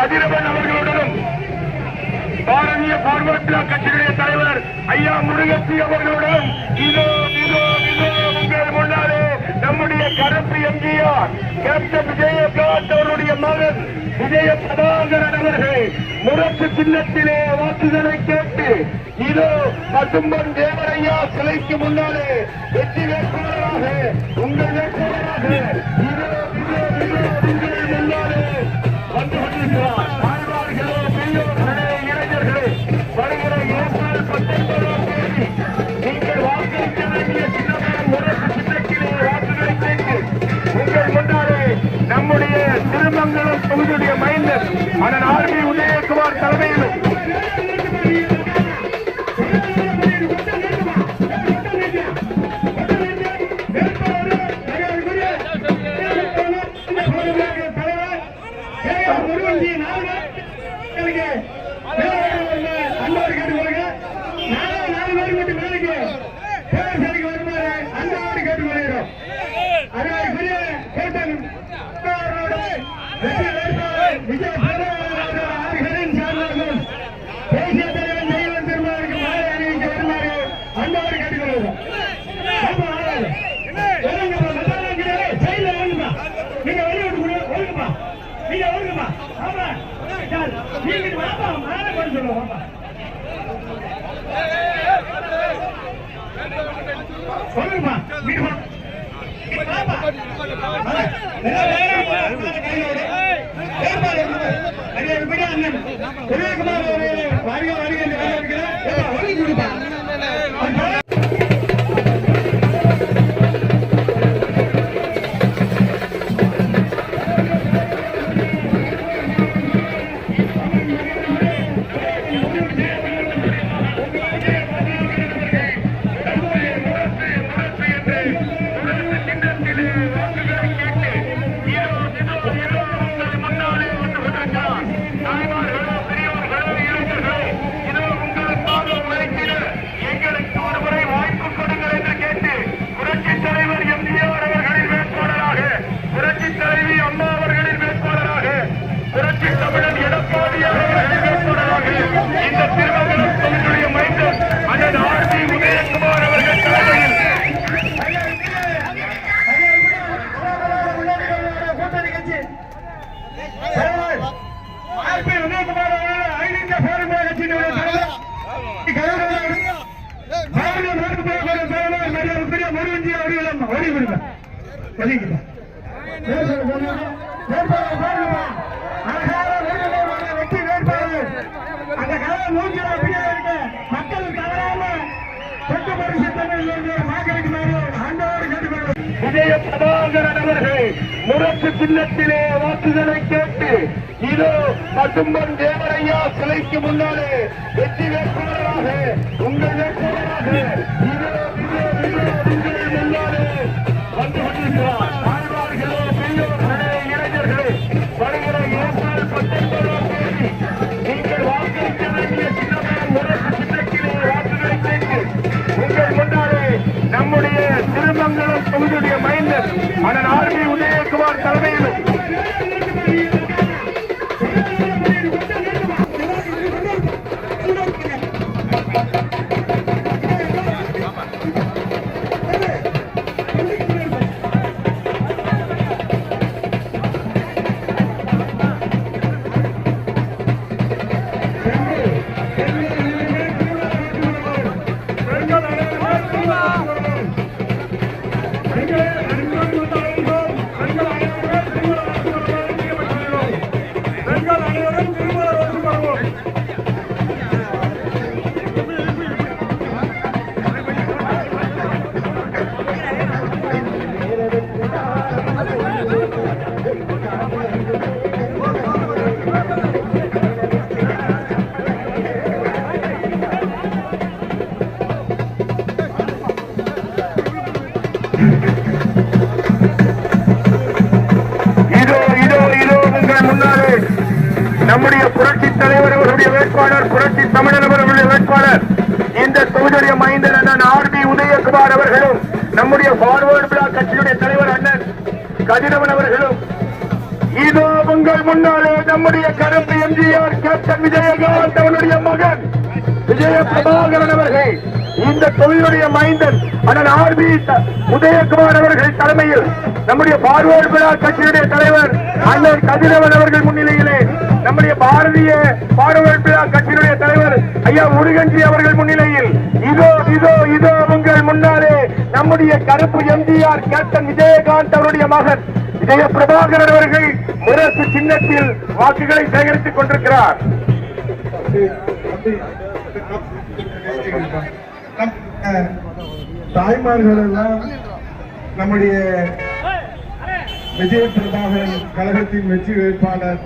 கதிரவன் அவர்களுடனும் Bharatiya forward bloc தலைவர் ஐயா முருகத்தி அவர்களுடன் இதோ இதோ இதோ உங்கள் முன்னாலே நம்முடைய கருப்பு எம்ஜிஆர் கேப்டன் விஜயகாந்த் அவருடைய மகன் விஜய பிரபாகரன் அவர்கள் முரட்டு சின்னத்திலே வாக்குகளை கேட்டு இதோ பசும்பன் தேவரையா சிலைக்கு முன்னாலே வெற்றி வேட்பாளராக உங்கள் வேட்பாளராக அண்ணன் ஆர்மி உதயகுமார் தலைமையில் ஐயா வருங்கம்மா ஆமா சார் நீங்க வாப்பா மேலே கொண்டு சொல்லுவோம். வாப்பா சொல்லுங்கம்மா. மீட்டு வாப்பா வருகை வேண்டுதலை கேட்டு இதோ மட்டும்பன் தேவரையா சிலைக்கு முன்னாலே வெற்றி வேட்பாளராக உங்கள் வேட்பாளராக மங்களம் தொகுதியுடைய மைந்தர் அண்ணன் ஆர்பி உதயகுமார் தலைமையிலும். நம்முடைய பார்வர்டு பிளாக் கட்சியுடைய தலைவர் அண்ணன் கதிரவன் அவர்களும் இதோ உங்கள் முன்னாலே நம்முடைய கரும்பு எம்ஜிஆர் கேப்டன் விஜயகாந்த் அவனுடைய மகன் விஜய பிரபாகரன் அவர்கள் இந்த தொழிலுடைய மைந்தன் அண்ணன் ஆர் பி உதயகுமார் அவர்கள் தலைமையில் நம்முடைய பார்வர்டு பிளாக் கட்சியுடைய தலைவர் அண்ணன் கதிரவன் அவர்கள் முன்னிலையிலே நம்முடைய பாரதிய பார்வோர் விழா கட்சியினுடைய தலைவர் ஐயா முருகன்ஜி அவர்கள் முன்னிலையில் இதோ இதோ இதோ உங்கள் முன்னாலே நம்முடைய கருப்பு எம்ஜிஆர் கேப்டன் விஜயகாந்த் அவருடைய மகன் விஜய பிரபாகரன் அவர்கள் முரசு சின்னத்தில் வாக்குகளை சேகரித்துக் கொண்டிருக்கிறார். தாய்மார்கள் எல்லாம் நம்முடைய விஜய பிரபாகரன் கழகத்தின் வெற்றி வேட்பாளர்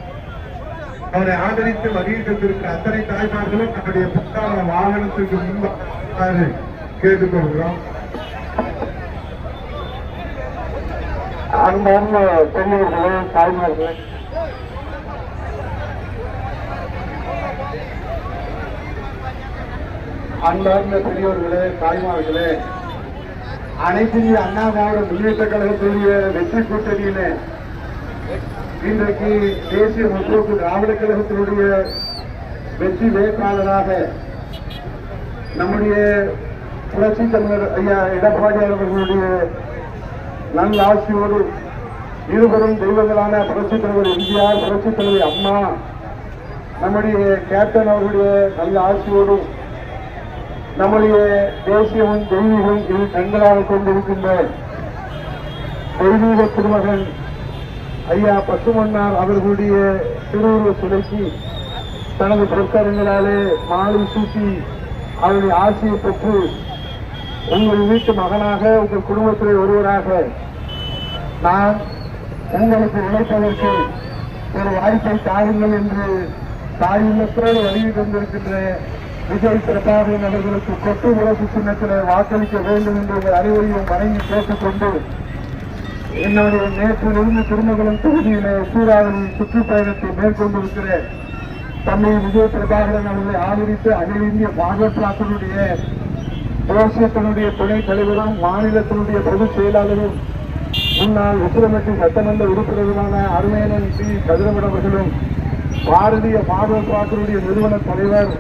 அவரை ஆதரித்து வருகை அத்தனை தாய்மார்களும் தன்னுடைய புத்தான வாகனத்திற்கு முன்பாக கேட்டுக்கொள்கிறோம். அன்பார்ந்த பெரியவர்களே தாய்மார்களே. அன்பார்ந்த பெரியவர்களே தாய்மார்களே. அனைத்து அண்ணா திராவிட முன்னேற்ற கழகத்துடைய வெற்றி கூட்டணியிலே இன்றைக்கு தேசிய முற்போக்கு திராவிட கழகத்தினுடைய வெற்றி வேட்பாளராக நம்முடைய புரட்சி தலைவர் ஐயா எடப்பாடி அவர்களுடைய நல்ல இருவரும் தெய்வங்களான புரட்சி தலைவர் எம்ஜிஆர் புரட்சி தலைவர் அம்மா நம்முடைய கேப்டன் அவர்களுடைய நல்ல ஆட்சியோடும் நம்முடைய தேசியமும் தெய்வீகம் இது கண்களாக கொண்டிருக்கின்ற தெய்வீக திருமகன் ஐயா பசுமன்னார் அவர்களுடைய திருவுருவ சிலைக்கு தனது பொற்கரங்களாலே மாலை சூட்டி அவருடைய ஆசையை பெற்று உங்கள் வீட்டு மகனாக உங்கள் குடும்பத்திலே ஒருவராக நான் உங்களுக்கு உழைப்பதற்கு ஒரு வாய்ப்பை தாருங்கள் என்று தாயுள்ளத்தோடு வருகை தந்திருக்கின்ற விஜய் பிரபாகரன் அவர்களுக்கு கொட்டு உறவு சின்னத்தில் வாக்களிக்க வேண்டும் என்று உங்கள் அனைவரையும் வணங்கி கேட்டுக்கொண்டு என்னுடைய நேற்றிலிருந்து திருமங்கலம் தொகுதியிலே சூறாவளி சுற்றுப்பயணத்தை மேற்கொண்டிருக்கிற தமிழ் விஜய பிரபாகரன் அவர்களை ஆதரித்து அகில இந்திய பாஜகத்தினுடைய தேசியத்தினுடைய துணைத் தலைவரும் மாநிலத்தினுடைய பொதுச் செயலாளரும் முன்னாள் உத்திரமேட்டு சட்டமன்ற உறுப்பினருமான அருமையனன் சி. கதிரவன் அவர்களும் பாரதிய பாதுகாப்புடைய நிறுவன தலைவர்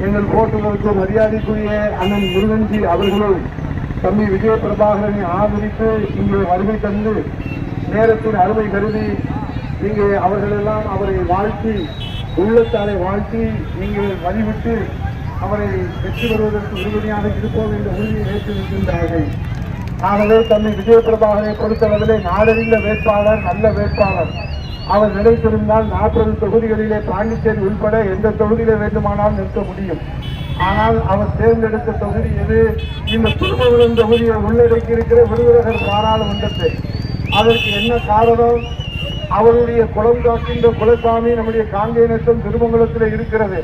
எங்கள் போட்டுகளுக்கு மரியாதைக்குரிய அண்ணன் முருகன்ஜி அவர்களும் தம்பி விஜய பிரபாகரனை ஆதரித்து இங்கே வருகை தந்து நேரத்தின் அருமை கருதி இங்கே அவர்களெல்லாம் அவரை வாழ்த்தி உள்ளத்தாரை வாழ்த்தி இங்கே வழிவிட்டு அவரை வெற்றி பெறுவதற்கு உறுதுணையாக இருப்போம் என்ற உறுதியை ஏற்றிருக்கின்றார்கள் ஆகவே தன்னை விஜய பிரபாகரை பொறுத்தளவிலே நாடறிந்த வேட்பாளர் நல்ல வேட்பாளர். அவர் நிலைத்திருந்தால் நாற்பது தொகுதிகளிலே பாண்டிச்சேரி உள்பட எந்த தொகுதியிலே வேண்டுமானால் நிற்க முடியும். ஆனால் அவர் தேர்ந்தெடுத்த தொகுதி எது இந்த திருமணம் தொகுதியை உள்ளடக்கி இருக்கிற விருதுநகர் பாராளுமன்றத்தை. அதற்கு என்ன காரணம்? அவருடைய குளம் காக்கின்ற குலசாமி நம்முடைய காங்கேயனத்தம் திருமங்கலத்தில் இருக்கிறது.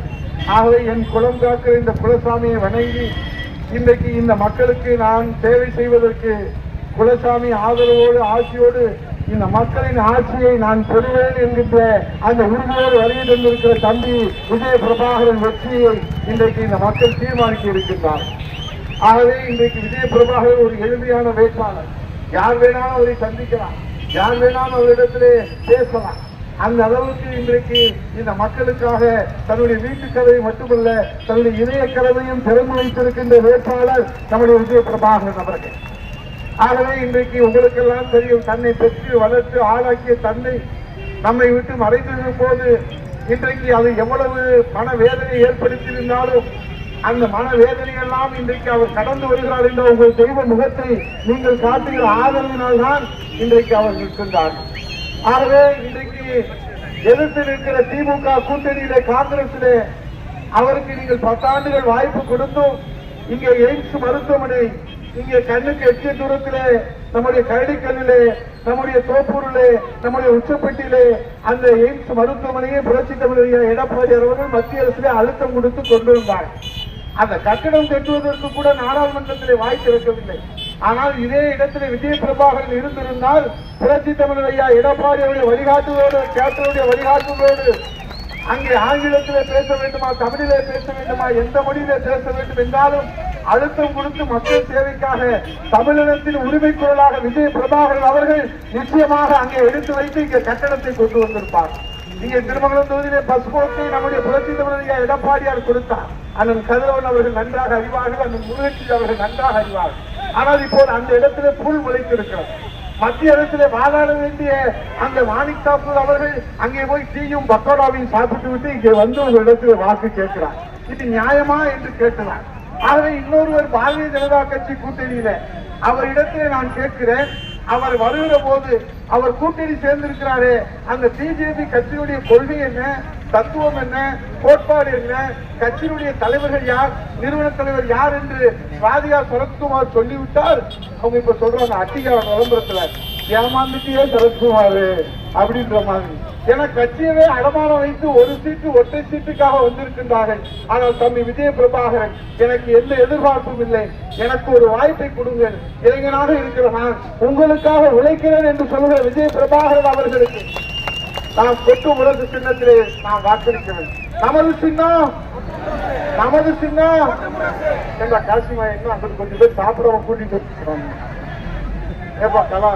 ஆகவே என் குளம் காக்கிற இந்த குலசாமியை வணங்கி இன்றைக்கு இந்த மக்களுக்கு நான் சேவை செய்வதற்கு குலசாமி ஆதரவோடு ஆட்சியோடு இந்த மக்களின் ஆட்சியை நான் பெறுவேன் என்கின்ற அந்த உறுதியோடு வருகை தந்திருக்கிற தம்பி விஜய பிரபாகரன் வெற்றியை இன்றைக்கு இந்த மக்கள் தீர்மானிக்க இருக்கின்றார் ஆகவே இன்றைக்கு விஜய பிரபாகரன் ஒரு எளிமையான வேட்பாளர். யார் வேணாலும் அவரை சந்திக்கலாம். யார் வேணாலும் அவரிடத்திலே பேசலாம். அந்த அளவுக்கு இன்றைக்கு இந்த மக்களுக்காக தன்னுடைய வீட்டு கதவை மட்டுமல்ல தன்னுடைய இணைய கதவையும் திறந்து வைத்திருக்கின்ற வேட்பாளர் நம்முடைய விஜய பிரபாகரன் அவர்கள். ஆகவே இன்றைக்கு உங்களுக்கெல்லாம் தெரியும் தன்னை பெற்று வளர்த்து ஆளாக்கிய தன்னை நம்மை விட்டு மறைந்திருக்கும் போது இன்றைக்கு அது எவ்வளவு மனவேதனை ஏற்படுத்தியிருந்தாலும் அந்த மனவேதனையெல்லாம் இன்றைக்கு அவர் கடந்து வருகிறார் என்ற உங்கள் தெய்வ முகத்தை நீங்கள் காட்டுகிற ஆதரவினால்தான் இன்றைக்கு அவர் நிற்கின்றார். ஆகவே இன்றைக்கு எதிர்த்து நிற்கிற திமுக கூட்டணியில காங்கிரசிலே அவருக்கு நீங்கள் பத்தாண்டுகள் வாய்ப்பு கொடுத்தும் இங்கே எய்ம்ஸ் மருத்துவமனை இங்கே கண்ணுக்கு எட்டிய தூரத்திலே நம்முடைய கரடிக்கல்லிலே நம்முடைய தோப்பூரிலே நம்முடைய உச்சப்பட்டியிலே அந்த எய்ம்ஸ் மருத்துவமனையை புரட்சி தமிழக எடப்பாடி அவர்கள் மத்திய அரசிலே அழுத்தம் கொடுத்து கொண்டு வந்தார் அந்த கட்டடம் கட்டுவதற்கு கூட நாடாளுமன்றத்திலே வாய்ப்பு இருக்கவில்லை. ஆனால் இதே இடத்திலே விஜய பிரபாகரன் இருந்திருந்தால் புரட்சி தமிழர் ஐயா எடப்பாடி அவருடைய வழிகாட்டுவோடு கேப்டனுடைய வழிகாட்டுவோடு அங்கே ஆங்கிலத்திலே பேச வேண்டுமா தமிழிலே பேச வேண்டுமா எந்த மொழியிலே பேச வேண்டும் என்றாலும் அழுத்தம் கொடுத்து மக்கள் சேவைக்காக தமிழினத்தின் உரிமை குரலாக விஜய் பிரபாகரன் அவர்கள் நிச்சயமாக அங்கே எடுத்து வைத்து இங்கே கட்டடத்தை கொண்டு வந்திருப்பார். இங்கே திருமங்கலம் தொகுதியிலே பஸ் போக்கை நம்முடைய புரட்சி தமிழக எடப்பாடியார் கொடுத்தார். அண்ணன் கதிரவன் அவர்கள் நன்றாக அறிவார்கள் அண்ணன் முருகட்சி அவர்கள் நன்றாக அறிவார்கள். ஆனால் இப்போது அந்த இடத்திலே புல் முளைத்திருக்கிறது. மத்திய அரசிலே வாதாட வேண்டிய அந்த மாணிக் தாக்கூர் அவர்கள் அங்கே போய் டீயும் பக்கோடாவையும் சாப்பிட்டு விட்டு இங்கே வந்து ஒரு இடத்துல வாக்கு கேட்கிறார். இது நியாயமா என்று கேட்கிறார். ஆகவே இன்னொருவர் பாரதிய ஜனதா கட்சி கூட்டணியில அவரிடத்திலே நான் கேட்கிறேன். அவர் வருகிற போது அவர் கூட்டணி சேர்ந்திருக்கிறாரே. அந்த பிஜேபி கட்சியினுடைய கொள்கை என்ன? தத்துவம் என்ன? கோட்பாடு என்ன? கட்சியினுடைய தலைவர்கள் யார்? நிறுவன தலைவர் யார் என்று ராதிகா சரத்குமார் சொல்லிவிட்டால் அவங்க இப்ப சொல்றாங்க அட்டிகார விளம்பரத்துல ஏமாந்துட்டியே சரத்குமார் அப்படின்ற மாதிரி. என கட்சியவே அடமானம் வைத்து ஒரு சீட்டு ஒற்றை சீட்டுக்காக வந்திருக்கின்றார்கள். ஆனால் தம்பி விஜய பிரபாகரன் எனக்கு எந்த எதிர்பார்ப்பும் இல்லை. எனக்கு ஒரு வாய்ப்பை கொடுங்கள் இளைஞனாக இருக்கிற நான் உங்களுக்காக உழைக்கிறேன் என்று சொல்கிற விஜய பிரபாகரன் அவர்களுக்கு நாம் கொட்டு உலக சின்னத்திலே நாம் வாக்களிக்கிறேன். நமது சின்னம் நமது சின்னம் என்ற காசிமா என்ன அங்க கொஞ்சம் பேர் சாப்பிடவங்க கூட்டிட்டு ஏப்பா கலா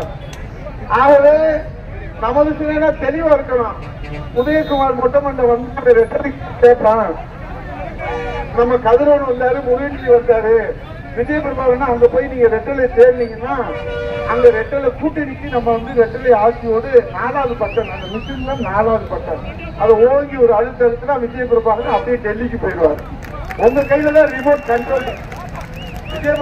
ஆகவே நமது சின்ன தெளிவா இருக்கணும் உதயகுமார் மொட்டமண்ட வந்து ரெட்டரி கேட்பான் நம்ம கதிரவன் வந்தாரு முருகன்ஜி வந்தாரு. விஜய பிரபாகரன் அங்க போய் நீங்க ரெட்டலை தேடினீங்கன்னா அங்க ரெட்டலை கூட்டணிக்கு நம்ம வந்து ரெட்டலை ஆட்சியோடு நாலாவது பட்டம் அந்த மிஷின்ல நாலாவது பட்டம். அதை ஓங்கி ஒரு அழுத்த விஜய பிரபாகரன் அப்படியே டெல்லிக்கு போயிடுவார். உங்க கையில தான் ரிமோட் கண்ட்ரோல் விஜய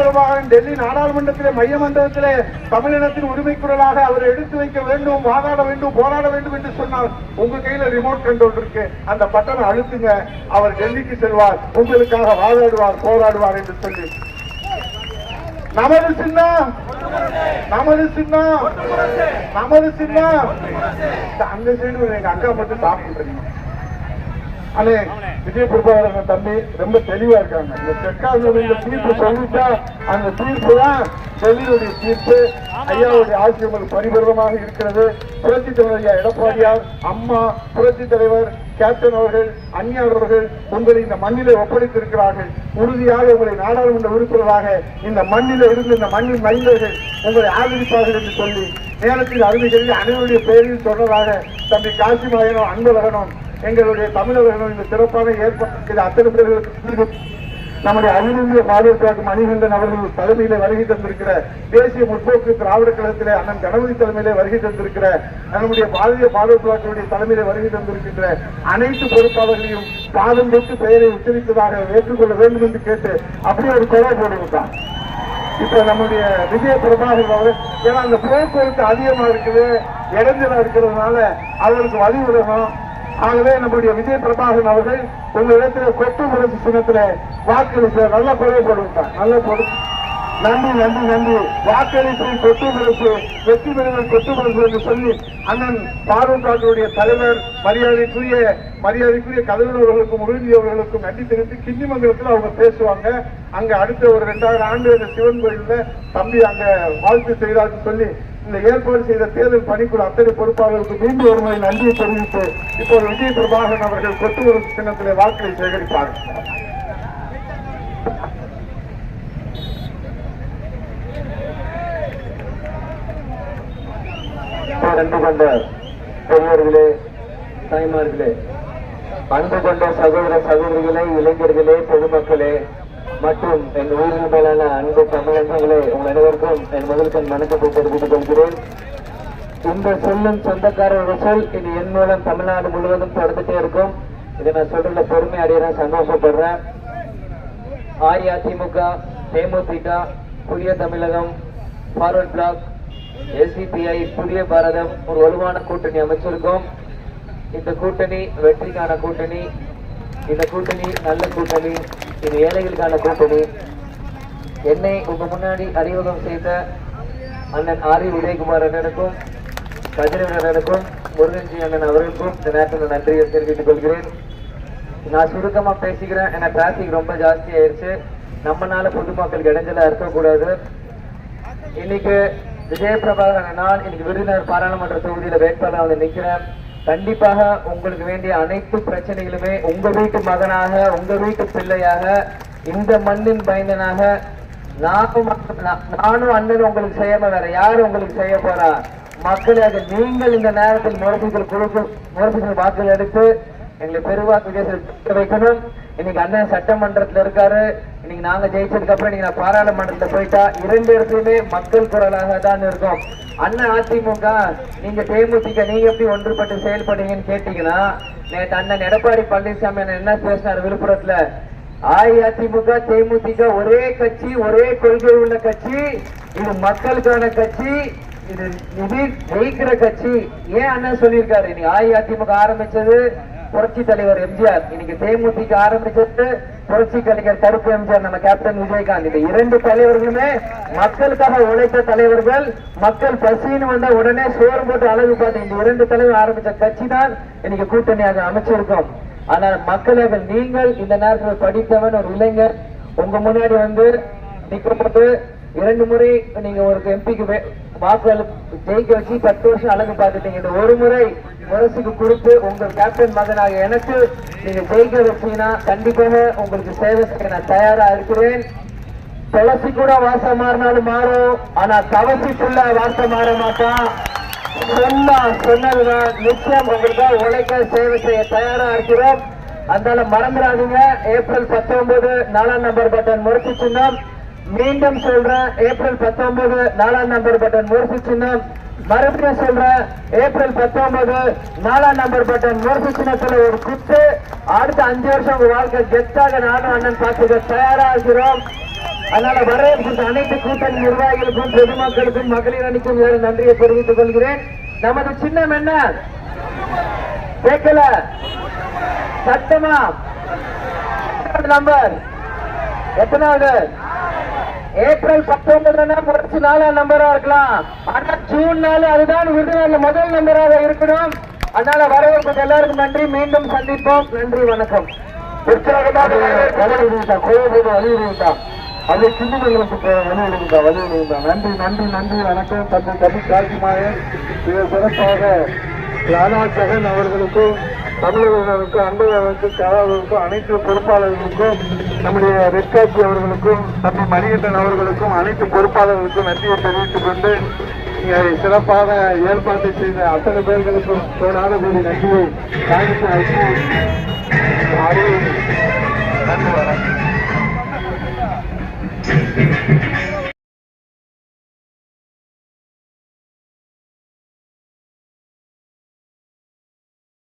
டெல்லி நாடாளுமன்றத்திலே மைய மண்டலத்திலே தமிழினத்தின் உரிமை குரலாக அவர் எடுத்து வைக்க வேண்டும் வாதாட வேண்டும் போராட வேண்டும் என்று சொன்னால் உங்க கையில ரிமோட் கண்ட்ரோல் இருக்கு. அந்த பட்டனை அழுத்துங்க. அவர் டெல்லிக்கு செல்வார். உங்களுக்காக வாதாடுவார் போராடுவார் என்று சொல்லி. நமது சின்னம் நமது சின்னம் நமது சின்னம் அந்த சைடு எங்க அக்கா மட்டும் சாப்பிட்டு அண்ணே விஜய் பிரபாகரன் தம்பி ரொம்ப தெளிவா இருக்காங்க. இந்த செக்காசோட தீர்ப்பு சொல்லிட்டா அந்த தீர்ப்பு தான் டெல்லியுடைய தீர்ப்பு. ஐயாவுடைய ஆட்சி உங்களுக்கு பரிபூர்ணமாக இருக்கிறது. புரட்சி தலைவர் ஐயா எடப்பாடியார் அம்மா புரட்சி தலைவர் கேப்டன் அவர்கள் அந்நியார் அவர்கள் உங்களை இந்த மண்ணிலே ஒப்படைத்திருக்கிறார்கள். உறுதியாக உங்களை நாடாளுமன்ற உறுப்பினராக இந்த மண்ணில இருந்து இந்த மண்ணின் மைந்தர்கள் உங்களை ஆதரிப்பார்கள் என்று சொல்லி நேரத்தில் அருமைகளில் அனைவருடைய பெயரில் சொன்னதாக தம்பி காசிமாயனும் அன்பழகனும் எங்களுடைய தமிழர்களும் இந்த சிறப்பான ஏற்பாடு அத்தனை பேர்களுக்கு நம்முடைய அகில இந்திய பாதுகாப்பு மணிகண்டன் அவர்கள் தலைமையிலே வருகை தந்திருக்கிற தேசிய முற்போக்கு திராவிட கழகத்திலே அண்ணன் கணபதி தலைமையிலே வருகை தந்திருக்கிற நம்முடைய பாரதிய பாதுகாப்புடைய தலைமையிலே வருகை தந்திருக்கின்ற அனைத்து பொறுப்பாளர்களையும் பாதம் தொட்டு பெயரை உச்சரித்ததாக ஏற்றுக்கொள்ள வேண்டும் என்று கேட்டு அப்படியே ஒரு கொலை போடுவிட்டான் இப்ப நம்முடைய விஜய பிரபாகர் அவர் ஏன்னா அந்த போக்குவரத்து அதிகமா இருக்குது இடைஞ்சலா இருக்கிறதுனால அவருக்கு வழி விடணும். ஆகவே நம்முடைய விஜய் பிரபாகரன் அவர்கள் உங்களிடத்தில் இடத்துல கொட்டு முரசு சின்னத்தில் வாக்களித்த நல்ல குறைவு போடுவிட்டார் நல்ல பொறு நன்றி நன்றி நன்றி. வாக்களிப்பு கொட்டு முரசு வெற்றி பெறுதல் கொட்டு முரசு என்று சொல்லி அண்ணன் பாரூர் தலைவர் மரியாதைக்குரிய மரியாதைக்குரிய கதிரவன் அவர்களுக்கும் உறுதி அவர்களுக்கும் நன்றி தெரிவித்து கிண்ணிமங்கலத்தில் அவங்க பேசுவாங்க. அங்க அடுத்த ஒரு ரெண்டாயிரம் ஆண்டு அந்த சிவன் கோயில்ல தம்பி அங்க வாழ்த்து செய்தார்னு சொல்லி இந்த ஏற்பாடு செய்த தேர்தல் பணிக்குழு அத்தனை பொறுப்பாளர்களுக்கு மீண்டும் ஒரு நன்றியை தெரிவித்து இப்போது விஜய் பிரபாகரன் அவர்கள் கொட்டுவரு சின்னத்திலே வாக்களை சேகரிப்பார்கள் அன்பு கொண்ட பெரியவர்களே தாய்மார்களே அன்பு கொண்ட சகோதர சகோதரிகளே இளைஞர்களே பொதுமக்களே மற்றும் என் ஊரின் மேலான அன்பு தமிழர்களே உங்கள் அனைவருக்கும் என் முதல்கண் வணக்கத்தை தெரிவித்துக் கொள்கிறேன். இந்த சொல்லும் சொந்தக்காரரோட சொல் இது என் மூலம் தமிழ்நாடு முழுவதும் தொடர்ந்துட்டே இருக்கும். இதை நான் சொல்றதுல பெருமை அடையிறேன் சந்தோஷப்படுறேன். அஇஅதிமுக தேமுதிக புதிய தமிழகம் ஃபார்வர்ட் பிளாக் எஸ்டிபிஐ புதிய பாரதம் ஒரு வலுவான கூட்டணி அமைச்சிருக்கோம். இந்த கூட்டணி வெற்றிக்கான கூட்டணி இந்த கூட்டணி நல்ல கூட்டணி இது ஏழைகளுக்கான கூட்டணி. என்னை உங்க முன்னாடி அறிமுகம் செய்த அண்ணன் ஆரி உதயகுமார் அண்ணனுக்கும் கதிரவன் அண்ணனுக்கும் முருகன்ஜி அண்ணன் அவர்களுக்கும் இந்த நேரத்தில் நன்றியை தெரிவித்துக் கொள்கிறேன். நான் சுருக்கமா பேசிக்கிறேன். ஏன்னா டிராபிக் ரொம்ப ஜாஸ்தி ஆயிருச்சு நம்மனால பொதுமக்களுக்கு இடைஞ்சலா இருக்கக்கூடாது. இன்னைக்கு விஜயபிரபாகரன் நான் இன்னைக்கு விருதுநகர் பாராளுமன்ற தொகுதியில வேட்பாளர் வந்து நிற்கிறேன் கண்டிப்பாக உங்களுக்கு வேண்டிய அனைத்து பிரச்சனைகளுமே உங்க வீட்டு மகனாக உங்க வீட்டு பிள்ளையாக இந்த மண்ணின் பயந்தனாக நானும் நானும் அண்ணன் உங்களுக்கு செய்யாம வேற யாரு உங்களுக்கு செய்ய போறா? மக்களாக நீங்கள் இந்த நேரத்தில் முரசுகள் குழுக்கு முரசுகள் வாக்குகள் எடுத்து எங்களை பெருவாக்கு வைக்கணும். இன்னைக்கு அண்ணன் சட்டமன்றத்துல இருக்காரு. இன்னைக்கு நாங்க ஜெயிச்சதுக்கு அப்புறம் நீங்க பாராளுமன்றத்துல போயிட்டா இரண்டு இடத்துலயுமே மக்கள் குரலாக தான் இருக்கும். அண்ணன் அதிமுக நீங்க தேமுதிக நீங்க எப்படி ஒன்றுபட்டு செயல்படுவீங்கன்னு கேட்டீங்கன்னா நேற்று அண்ணன் எடப்பாடி பழனிசாமி அண்ணன் என்ன பேசினார் விழுப்புரத்துல? அஇஅதிமுக தேமுதிக ஒரே கட்சி ஒரே கொள்கை உள்ள கட்சி இது மக்களுக்கான கட்சி இது இது ஜெயிக்கிற கட்சி. ஏன் அண்ணன் சொல்லியிருக்காரு? இன்னைக்கு அஇஅதிமுக ஆரம்பிச்சது புரட்சி தலைவர் எம்ஜிஆர். இன்னைக்கு தேமுதிக ஆரம்பிச்சது புரட்சி கலைஞர் கருப்பு எம்ஜிஆர் நம்ம கேப்டன் விஜயகாந்த். இந்த இரண்டு தலைவர்களுமே மக்களுக்காக உழைத்த தலைவர்கள். மக்கள் பசின்னு வந்தா உடனே சோறு போட்டு அழகு பார்த்து இந்த இரண்டு தலைவர் ஆரம்பிச்ச கட்சி தான் இன்னைக்கு கூட்டணியாக அமைச்சிருக்கோம். ஆனால் மக்களாக நீங்கள் இந்த நேரத்தில் படித்தவன் ஒரு இளைஞர். உங்க முன்னாடி வந்து நிக்கப்பட்டு இரண்டு முறை நீங்க ஒரு எம்பிக்கு வாக்கு ஜெயிக்க வச்சு பத்து வருஷம் அழகு பார்த்துட்டீங்க. இந்த ஒரு முறை முரசுக்கு கொடுத்து உங்கள் கேப்டன் மகனாக எனக்கு நீங்க ஜெயிக்க வச்சீங்கன்னா கண்டிப்பாக உங்களுக்கு சேவை செய்ய நான் தயாரா இருக்கிறேன். துளசி கூட வாசம் மாறினாலும் மாறும். ஆனா கவசிக்குள்ள வாசம் மாற மாட்டான் சொன்னா சொன்னதுதான். நிச்சயம் உங்களுக்காக உழைக்க சேவை செய்ய தயாரா இருக்கிறோம். அதனால மறந்துடாதீங்க. ஏப்ரல் பத்தொன்பது நாலாம் நம்பர் பட்டன் முறைச்சு சின்னம். மீண்டும் சொல்றேன் ஏப்ரல் பத்தொன்பது நாலாம் நம்பர் பட்டன் முரசு சின்னம். மறுபடியும் சொல்றேன் ஏப்ரல் பத்தொன்பது நாலாம் நம்பர் பட்டன் முரசு சின்னத்துல ஒரு குத்து. அடுத்த அஞ்சு வருஷம் உங்க வாழ்க்கை கெத்தாக நானும் அண்ணன் பார்த்துக்க தயாரா இருக்கிறோம். அதனால வரவேற்கின்ற அனைத்து கூட்டணி நிர்வாகிகளுக்கும் பொதுமக்களுக்கும் மகளிர் அணிக்கும் நன்றியை தெரிவித்துக் கொள்கிறேன். நமது சின்னம் என்ன? கேட்கல? சட்டமா நம்பர் எத்தனாவது? ஏப்ரல் பத்தொன்பதுனா முடிச்சு நாலாம் நம்பரா இருக்கலாம். ஆனா ஜூன் நாலு அதுதான் விருதுநகர்ல முதல் நம்பராக இருக்கணும். அதனால வரவேற்பு எல்லாருக்கும் நன்றி. மீண்டும் சந்திப்போம். நன்றி வணக்கம். உற்சாகமாக வலியுறுத்தா கோயில் வலியுறுத்தா அதை சின்னங்களுக்கு வலியுறுத்தா நன்றி நன்றி நன்றி வணக்கம். தம்பி தம்பி காசிமாயன் மிக சிறப்பாக ராணா ஜெகன் அவர்களுக்கும் தமிழர்களுக்கும் அன்பர்களுக்கும் கலாவர்களுக்கும் அனைத்து பொறுப்பாளர்களுக்கும் நம்முடைய ரெட்காட்சி அவர்களுக்கும் தம்பி மணிகண்டன் அவர்களுக்கும் அனைத்து பொறுப்பாளர்களுக்கும் நன்றியை தெரிவித்துக் கொண்டு சிறப்பாக ஏற்பாட்டை செய்த அத்தனை பேர்களுக்கும் கோடான கோடி நன்றியை காணித்து அழைத்து நன்றி வணக்கம்.